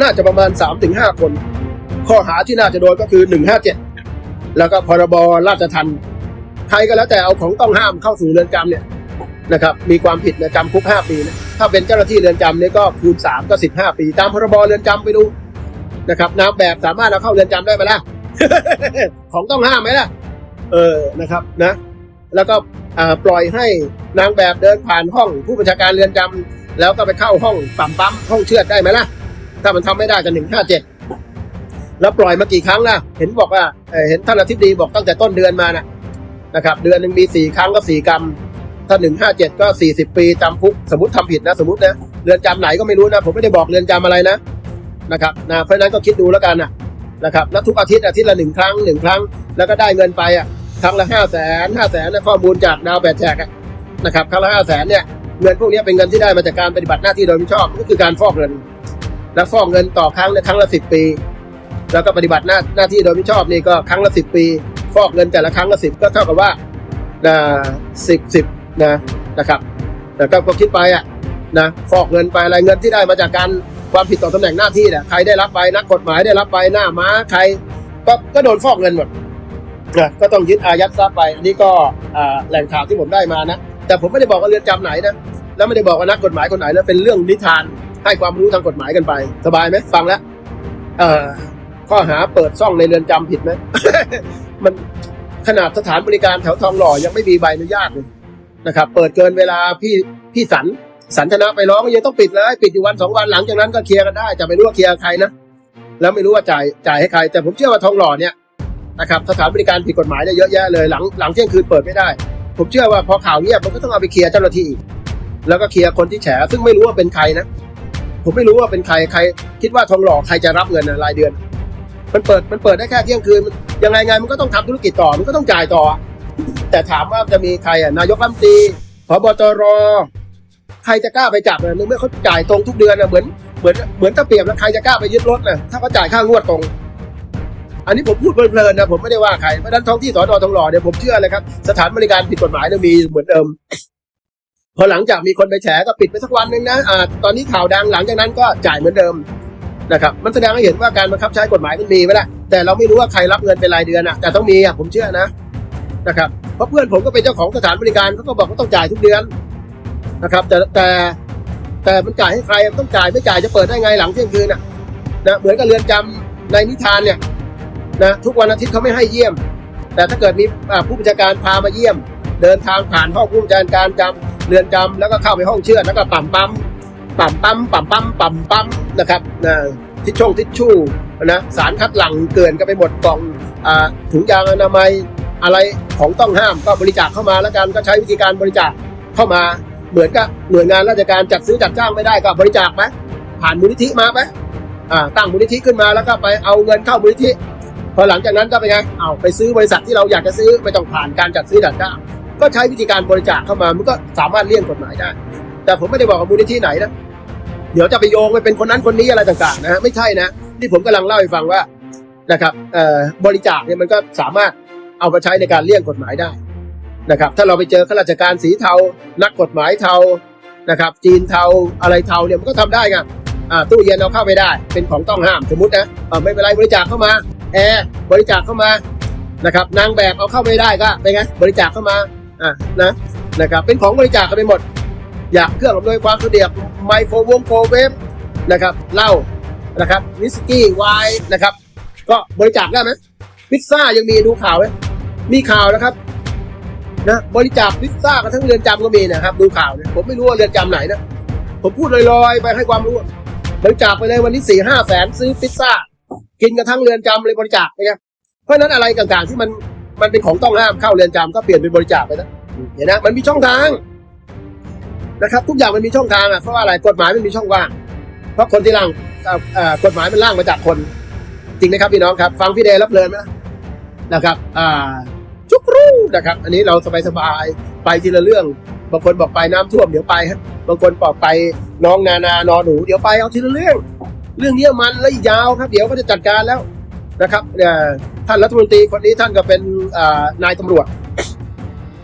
น่าจะประมาณ3าถึงหคน ข้อหาที่น่าจะโดนก็คือ 157 แล้วก็พรบราชทัณฑ์ใครก็แล้วแต่เอาของต้องห้ามเข้าสู่เรือนจำเนี่ยนะครับมีความผิดนะจำคุก 5 ปีนะถ้าเป็นเจ้าหน้าที่เรือนจำเนี่ยก็คูณ 3 ก็ 15 ปี ตามพรบเรือนจำไปดูนะครับนามแบบสามารถเอาเข้าเรือนจำได้ไหมล่ะของต้องห้ามไหมล่ะ เออนะครับนะ แล้วก็ปล่อยให้นางแบบเดินผ่านห้องผู้บัญชาการเรือนจำแล้วก็ไปเข้าห้องปั๊มปั๊มห้องเชือดได้ไหมล่ะ ถ้ามันทำไม่ได้กันหนึ่งห้าเจ็ดแล้วปล่อยมากี่ครั้งล่ะ เห็นบอกว่าเเห็นท่านอธิบดีบอกตั้งแต่ต้นเดือนมานะนะครับ เดือนหนึ่งมีสี่ครั้งก็สี่กรรม ถ้าหนึ่งห้าเจ็ดก็สี่สิบปีจำคุกสมมติทำผิดนะ สมมตินะเรือนจำไหนก็ไม่รู้นะ ผมไม่ได้บอกเรือนจำอะไรนะนะครับนะเพราะนั้นก็คิดดูแล้วกันนะนะครับแล้วทุกอาทิตย์อาทิตย์ละหนึ่งครั้งหนึ่งครั้ง แล้วก็ได้เงินไปอะครั้งละห้าแสนห้าแสนนะข้อมูลจากดาวแปดแฉกอะนะครับครั้งละห้าแสนเนี่ยเงินพวกนี้เป็นเงินที่ได้มาจากการปฏิบัติหน้าที่โดยมิชอบก็คือการฟอกเงิน แล้วฟอกเงินต่อครั้งในยครั้งละสิบปี แล้วก็ปฏิบัติหน้าหน้าที่โดยมิชอบนี่ก็ครั้งละสิบปี ฟอกเงินแต่ละครั้งละสิบก็เท่ากับว่าสิบสิบนะนะครับแต่ก็ก็คิดไปอะนะฟอกเงินไปอะไรเงินที่ได้มาจากการความผิดต่อตำแหน่งหน้าที่เนี่ยใครได้รับไปนักกฎหมายได้รับไปหน้าม้าใครก็ก็โดนฟอกเงินหมดนะก็ต้องยึดอายัดทรัพย์ไปอันนี้ก็แหล่งข่าวที่ผมได้มานะ แต่ผมไม่ได้บอกว่าเรือนจำไหนนะแล้วไม่ได้บอกว่านักกฎหมายคนไหนนะเป็นเรื่องนิทาน ให้ความรู้ทางกฎหมายกันไป สบายไหมฟังแล้วเอ่อข้อหาเปิดซ่องในเรือนจำผิดไหมมันขนาดสถานบริการแถวทองหล่อยังไม่มีใบอนุญาตเลยนะครับ เปิดเกินเวลาพี่พี่สันสันชนะไปร้องยังต้องปิดเลยปิดอยู่วันสองวันหลังจากนั้นก็เคลียร์กันได้จะไม่รู้ว่าเคลียร์ใครนะแล้วไม่รู้ว่าจ่ายจ่ายให้ใคร แต่ผมเชื่อว่าทองหล่อเนี่ยนะครับสถานบริการผิดกฎหมายเนี่ยเยอะแยะเลยหลังหลังเที่ยงคืนเปิดไม่ได้ ผมเชื่อว่าพอข่าวเงียบมันก็ต้องเอาไปเคลียร์เจ้าหน้าที่อีกแล้วก็เคลียร์คนที่แฉซึ่งไม่รู้ว่าเป็นใครนะ ผมไม่รู้ว่าเป็นใครใคร คิดว่าทองหล่อใครจะรับเงินรายเดือน มันเปิดมันเปิดได้แค่เที่ยงคืนยังไงไงมันก็ต้องทำธุรกิจต่อมันก็ต้องจ่ายต่อ แต่ถามว่าจะมีใครอะนายกรัฐมนตรีพบตรใครจะกล้าไปจับเนี่ยในเมื่อเขาจ่ายตรงทุกเดือนนะเหมือนเหมือนเหมือนตะเปียบแล้วใครจะกล้าไปยึดรถนะถ้าเขาจ่ายค่างวดตรง อันนี้ผมพูดเพลินๆนะผมไม่ได้ว่าใครเพราะนั้นท้องที่สอนอทองหล่อเนี่ยผมเชื่อเลยครับสถานบริการผิดกฎหมายเนี่ยมีเหมือนเดิม พอหลังจากมีคนไปแฉก็ปิดไปสักวันหนึ่งนะอ่าตอนนี้ข่าวดังหลังจากนั้นก็จ่ายเหมือนเดิมนะครับมันแสดงให้เห็นว่าการบังคับใช้กฎหมายมันมีไว้แล้วแต่เราไม่รู้ว่าใครรับเงินเป็นรายเดือนอะแต่ต้องมีอะผมเชื่อนะนะครับเพราะเพื่อนผมก็เป็นเจ้าของสถานบริการเขาก็บอกว่าต้องจ่ายทุกเดือนนะครับแต่แต่แต่มันจ่ายให้ใครต้องจ่ายไม่จ่ายจะเปิดได้ไงหลังเที่ยงคืนอะนะเหมือนกับเรือนจำในนิทานเนี่ยนะทุกวันอาทิตย์เขาไม่ให้เยี่ยม แต่ถ้าเกิดมีผู้บัญชาการพามาเยี่ยม เดินทางผ่านห้องผู้บัญชาการจำ เรือนจำแล้วก็เข้าไปห้องเชือดแล้วก็ปั๊มปั๊มปั๊มปั๊มปั๊มปั๊มปั๊มปั๊มนะครับนะทิชชงทิชชู่นะสารคัดหลั่งเกลื่อนกันไปหมดกล่องอถุงยางอนามัยอะไรของต้องห้ามก็บริจาคเข้ามาแล้วกันก็ใช้วิธีการบริจาคเข้ามาเหมือนกับหน่วยงานราชการจัดซื้อจัดจ้างไม่ได้ก็บริจาคไหมผ่านมูลนิธิมาไหมตั้งมูลนิธิขึ้นมาแล้วก็ไปเอาเงินเข้ามูลนิธิพอหลังจากนั้นก็ไปไงเอาไปซื้อบริษัทที่เราอยากจะซื้อไม่ต้องผ่านการจัดซื้อจัดจ้าง ก็ใช้วิธีการบริจาคเข้ามามันก็สามารถเลี่ยงกฎหมายได้ แต่ผมไม่ได้บอกว่ามูลนิธิไหนนะเดี๋ยวจะไปโยงไปเป็นคนนั้นคนนี้อะไรต่างๆนะฮะไม่ใช่นะที่ผมกำลังเล่าให้ฟังว่านะครับเอ่อบริจาคเนี่ยมันก็สามารถเอามาใช้ในการเลี่ยงกฎหมายได้นะครับ ถ้าเราไปเจอข้าราชการสีเทา นักกฎหมายเทานะครับ จีนเทาอะไรเทาเนี่ยมันก็ทำได้ไงอ่าตู้เย็นเอาเข้าไม่ได้ เป็นของต้องห้ามสมมตินะไม่เป็นไรบริจาคเข้ามาแอร์บริจาคเข้ามานะครับนางแบบเอาเข้าไม่ได้ก็เป็นไงบริจาคเข้ามา อะนะนะครับเป็นของบริจาคกันไปหมด อยากเครื่องอำนวยความสะดวกไมโครวงโฟเวฟนะครับเหล้านะครับวิสกี้ไวน์นะครับ ก็บริจาคได้ไหมพิซซ่ายังมีดูข่าวไหมมีข่าวนะครับนะบริจาคพิซซ่ากันทั้งเรือนจำก็มีนะครับ ดูข่าวเนี่ยผมไม่รู้ว่าเรือนจำไหนนะผมพูดลอยๆ ไปให้ความรู้บริจาคไปเลยวันนี้สี่ห้าแสนซื้อพิซซ่า กินกันทั้งเรือนจำเลยบริจาคนะครับเพราะนั้นอะไรต่างๆที่มัน มันเป็นของต้องห้ามเข้าเรือนจำก็เปลี่ยนเป็นบริจาคไปนะเห็นนะมันมีช่องทางนะครับ ทุกอย่างมันมีช่องทางอะเพราะว่าอะไรกฎหมายมันมีช่องว่าง เพราะคนที่ร่างอ่อเอ่อกฎหมายมันร่างมาจากคน จริงไหมครับพี่น้องครับ ฟังพี่เดย์รับเพลินไหมนะครับ อ่าจุกรูนะครับ อันนี้เราสบายๆไปทีละเรื่อง บางคนบอกไปน้ำท่วมเดี๋ยวไปบางคนบอกไปน้องนานานอหนูเดี๋ยวไปเอาทีละเรื่อง เรื่องนี้มันและอีกยาวครับ เดี๋ยวก็จะจัดการแล้วนะครับเอ่อ ท่านรัฐมนตรีคนนี้ท่านก็เป็นนายตำรวจ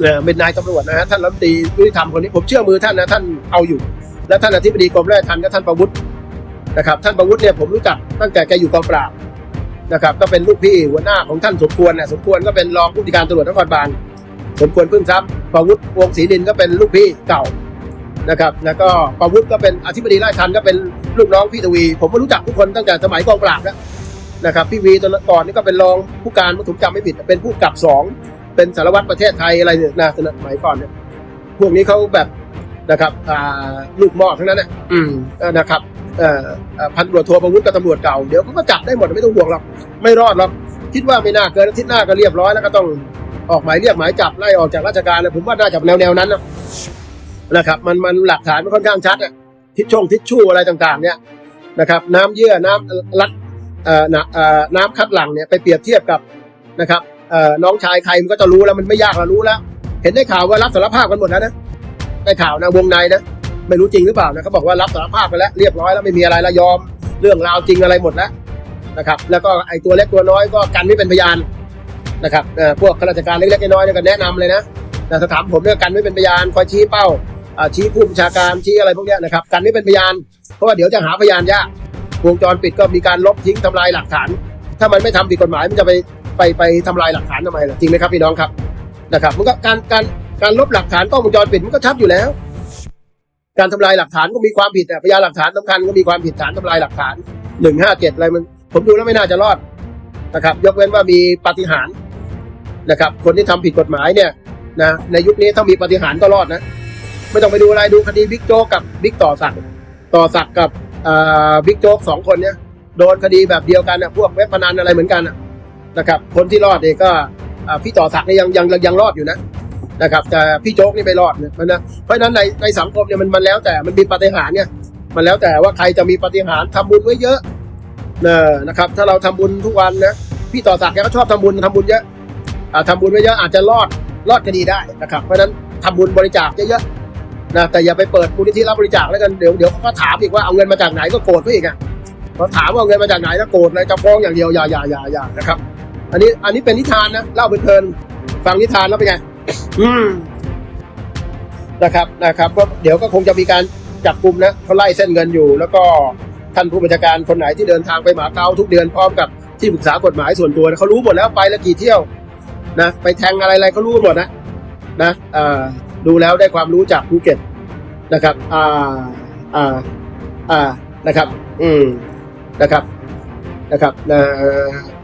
เอ่อเป็นนายตำรวจนะฮะท่านรัฐมนตรียุติธรรมคนนี้ผมเชื่อมือท่านนะท่านเอาอยู่ แล้วท่านอธิบดีกรมราชทัณฑ์ก็ท่านประวุฒินะครับ ท่านประวุฒิเนี่ยผมรู้จักตั้งแต่แกอยู่กองปราบนะครับก็เป็นลูกพี่หัวหน้าของท่านสมควรนะสมควรก็เป็นรองผู้จัดการตำรวจนครบาลสมควรพึ่งทรัพย์ประวุฒิวงศรีดินก็เป็นลูกพี่เก่านะครับ แล้วก็ประวุฒิก็เป็นอธิบดีราชทันก็เป็นลูกน้องพี่ทวี ผมก็รู้จักทุกคนตั้งแต่สมัยกองปราบแล้ว นะครับพี่วีตอนก่อนนี่ก็เป็นรองผู้การผมจำไม่ผิดเป็นผู้กำกับสองเป็นสารวัตรประเทศไทยอะไรเนี่ยนะสมัยก่อนเนี่ยพวกนี้เขาแบบนะครับอ่าลูกหม้อทั้งนั้นนะอืมเออนะครับเอ่อเอ่อพันตำรวจโทประวุฒิกับตำรวจเก่าเดี๋ยวเขาก็จับได้หมดไม่ต้องห่วงหรอกไม่รอดหรอกคิดว่าไม่น่าเกินอาทิตย์หน้าก็เรียบร้อยแล้วก็ต้องออกหมายเรียกหมายจับไล่ออกจากราชการนะผมว่าน่าจะแนวแนวๆนั้นนะนะครับ มันมันหลักฐานมันค่อนข้างชัดอะทิชชงทิชชู่อะไรต่างๆ เนี่ยนะครับ น้ำเยื่อน้ำรัดเอ่อ น้ำเอ่อน้ำคัดหลังเนี่ยไปเปรียบเทียบกับนะครับเอ่อน้องชายใครมันก็จะรู้แล้วมันไม่ยากเรารู้แล้ว เห็นได้ข่าวว่ารับสารภาพกันหมดแล้วนะได้ข่าวนะวงในนะไม่รู้จริงหรือเปล่านะเขาบอกว่ารับสารภาพไปแล้วเรียบร้อยแล้วไม่มีอะไรละยอม เรื่องราวจริงอะไรหมดแล้วนะครับ แล้วก็ไอ้ตัวเล็กตัวน้อยก็กันไม่เป็นพยานนะครับเอ่อพวกข้าราชการเล็กๆน้อยๆก็แนะนำเลยนะแต่ถาถามผมเนี่ยกันไม่เป็นพยานคอยชี้เป้าชี้ผู้บัญชาการชี้อะไรพวกนี้นะครับ กันไม่เป็นพยานเพราะว่าเดี๋ยวจะหาพยานยาก วงจรปิดก็มีการลบทิ้งทำลายหลักฐาน ถ้ามันไม่ทำผิดกฎหมายมันจะไปไปไปทำลายหลักฐานทำไมล่ะจริงไหมครับพี่น้องครับนะครับมันก็การการการลบหลักฐานกล้องวงจรปิดมันก็ชัดอยู่แล้ว การทำลายหลักฐานก็มีความผิดแต่พยานหลักฐานสำคัญก็มีความผิดฐานทำลายหลักฐานหนึ่งห้าเจ็ดอะไรมัน ผมดูแล้วไม่น่าจะรอดนะครับ ยกเว้นว่ามีปฏิหารนะครับ คนที่ทำผิดกฎหมายเนี่ยนะในยุคนี้ถ้ามีปฏิหารก็รอดนะ ไม่ต้องไปดูอะไรดูคดีบิ๊กโจกับบิ๊กต่อศักต่อศักกับ บิ๊กโจ๊กสองคนเนี่ยโดนคดีแบบเดียวกันนะพวกเว็บพนันอะไรเหมือนกันนะครับ คนที่รอดเนี่ยก็พี่ต่อศักดิ์เนี่ยังยังยังรอดอยู่นะนะครับ แต่พี่โจ๊กนี่ไม่รอดเนี่ยมันนะเพราะฉะนั้นในในสังคมเนี่ยมันมันแล้วแต่มันมีปฏิหารเนี่ย มันแล้วแต่ว่าใครจะมีปฏิหาริย์ทำบุญไว้เยอะเนอะนะครับ ถ้าเราทำบุญทุกวันนะพี่ต่อศักดิ์แกก็ชอบทำบุญทำบุญเยอะอ่าทำบุญไว้เยอะอาจจะรอดรอดคดีได้นะครับ เพราะฉะนั้นทำบุญบริจาคเยอะๆ นะแต่อย่าไปเปิดมูลนิธิรับบริจาคแล้วกันเดี๋ยวเดี๋ยวเขาก็ถามอีกว่าเอาเงินมาจากไหนก็โกรธเขาอีกอะพอถามว่าเอาเงินมาจากไหนแล้วโกรธเลยจะฟ้องอย่างเดียวอย่าอย่าอย่าอย่านะครับ อันนี้อันนี้เป็นนิทานนะเล่าเพลินๆฟังนิทานแล้วเป็นไงอืมนะครับนะครับก็เดี๋ยวก็คงจะมีการจับกลุ่มนะเขาไล่เส้นเงินอยู่ แล้วก็ท่านผู้บัญชาการคนไหนที่เดินทางไปหมาเก๊าทุกเดือนพร้อมกับที่ปรึกษากฎหมายส่วนตัวนะเขารู้หมดแล้วไปแล้วกี่เที่ยวนะไปแทงอะไรอะไรเขารู้หมดนะนะอ่า ดูแล้วได้ความรู้จากภูเก็ตนะครับ อ่า อ่า อ่า นะครับ อืม นะครับ นะครับ นะ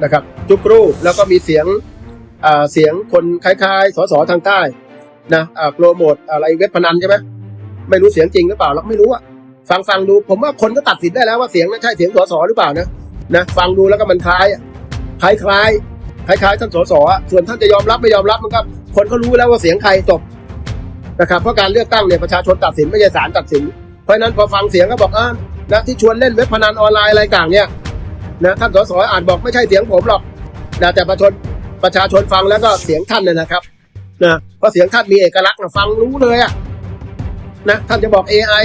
นะครับ จุกรูแล้วก็มีเสียง อ่า เสียงคนคล้ายๆ สสทางใต้ นะอ่าโปรโมทอะไรเว็บพนันใช่ไหมไม่รู้เสียงจริงหรือเปล่าเราไม่รู้อะฟังฟังดู ผมว่าคนก็ตัดสินได้แล้วว่าเสียงนั้นใช่เสียงสสหรือเปล่านะ นะ ฟังดูแล้วก็มันคล้าย คล้ายคล้ายคล้ายๆท่านสสส่วนท่านจะยอมรับไม่ยอมรับมันก็คนก็รู้แล้วว่าเสียงใครจบ นะครับเพราะการเลือกตั้งเนี่ยประชาชนตัดสินไม่ใช่ศาลตัดสิน เพราะนั้นพอฟังเสียงก็บอกอ่านะที่ชวนเล่นเว็บพนันออนไลน์อะไรต่างเนี่ยนะท่านสสอาจบอกไม่ใช่เสียงผมหรอกนะแต่ประชาชนประชาชนฟังแล้วก็เสียงท่านเนี่ยนะครับนะเพราะเสียงท่านมีเอกลักษณ์นะฟังรู้เลยอะนะท่านจะบอก AI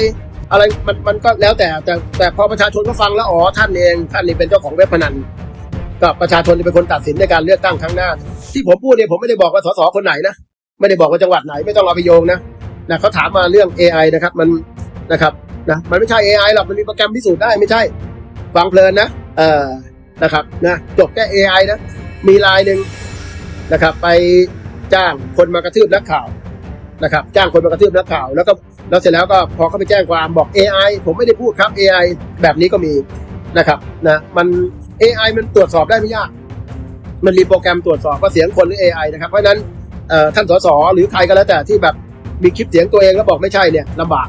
อะไรมันมันก็แล้วแต่แต่แต่พอประชาชนก็ฟังแล้วอ๋อท่านเองท่านนี่เป็นเจ้าของเว็บพนันก็ประชาชนเป็นคนตัดสินในการเลือกตั้งครั้งหน้า ที่ผมพูดเนี่ยผมไม่ได้บอกว่าสสคนไหนนะ ไม่ได้บอกว่าจังหวัดไหนไม่ต้องเอาไปโยงนะนะเขาถามมาเรื่อง AI นะครับมันนะครับนะมันไม่ใช่ AI หรอกมันมีโปรแกรมพิสูจน์ได้ไม่ใช่ฟังเพลินนะเออนะครับนะจบแค่ AI นะมีลายหนึ่งนะครับไปจ้างคนมากระทืบนักข่าวนะครับจ้างคนมากระทืบนักข่าว แล้วก็แล้วเสร็จแล้วก็พอเขาไปแจ้งความบอก AI ผมไม่ได้พูดครับ AI แบบนี้ก็มีนะครับนะมัน AI มันตรวจสอบได้ไม่ยาก มันมีโปรแกรมตรวจสอบว่าเสียงคนหรือ AI นะครับเพราะฉะนั้น ท่านสสหรือใครก็แล้วแต่ที่แบบมีคลิปเสียงตัวเองแล้วบอกไม่ใช่เนี่ยลำบาก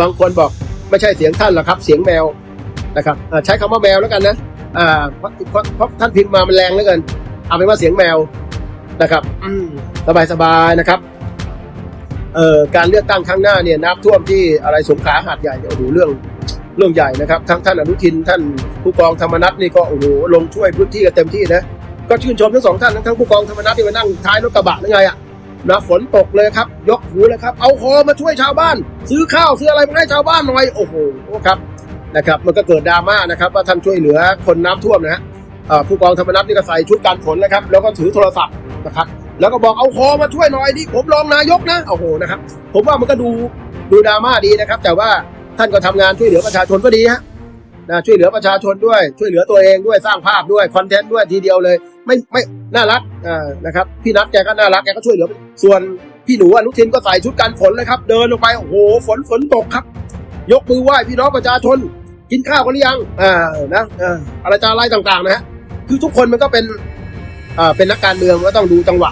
บางคนบอกไม่ใช่เสียงท่านหรอกครับ เสียงแมวนะครับใช้คำว่าแมวแล้วกันนะเพราะเพราะเพราะท่านพิมพ์มามันแรงเหลือเกิน เอาเป็นว่าเสียงแมวนะครับสบายสบายๆนะครับเอ่อการเลือกตั้งครั้งหน้าเนี่ยน้ำท่วมที่อะไรสงขลาหาดใหญ่เนี่ยโอ้โหเรื่องเรื่องใหญ่นะครับทั้งท่านอนุทินท่านผู้กองธรรมนัฐนี่ก็โอ้โหลงช่วยพื้นที่กันเต็มที่นะ ก็ชื่นชมทั้งสองท่านทั้งผู้กองธรรมนัฐที่มานั่งท้ายรถกระบะนั่ไงอะนะฝนตกเลยครับ ยกหูเลยครับ เอาคอมาช่วยชาวบ้าน ซื้อข้าวซื้ออะไรมาให้ชาวบ้านหน่อยโอ้โหครับนะครับ มันก็เกิดดราม่านะครับ ว่าท่านช่วยเหลือคนน้ำท่วมนะฮะผู้กองธรรมนัฐนี่ก็ใส่ชุดกันฝนนะครับ แล้วก็ถือโทรศัพท์นะครับ แล้วก็บอกเอาคอมาช่วยหน่อยดิผมรองนายกนะโอ้โหนะครับ ผมว่ามันก็ดูดูดราม่าดีนะครับ แต่ว่าท่านก็ทำงานช่วยเหลือประชาชนก็ดีฮะ นะช่วยเหลือประชาชนด้วยช่วยเหลือตัวเองด้วยสร้างภาพด้วยคอนเทนต์ด้วยทีเดียวเลย ไม่ไม่น่ารักอ่านะครับพี่นัทแกก็น่ารักแกก็ช่วยเหลือ ส่วนพี่หนูอนุทินก็ใส่ชุดกันฝนเลยครับ เดินลงไปโอ้โหฝนฝนตกครับ ยกมือไหว้พี่น้องประชาชน กินข้าวกันหรือยังอ่านะอ่าอะไรจะอะไรต่างๆนะฮะคือทุกคนมันก็เป็นอ่าเป็นนักการเมืองก็ต้องดูจังหวะ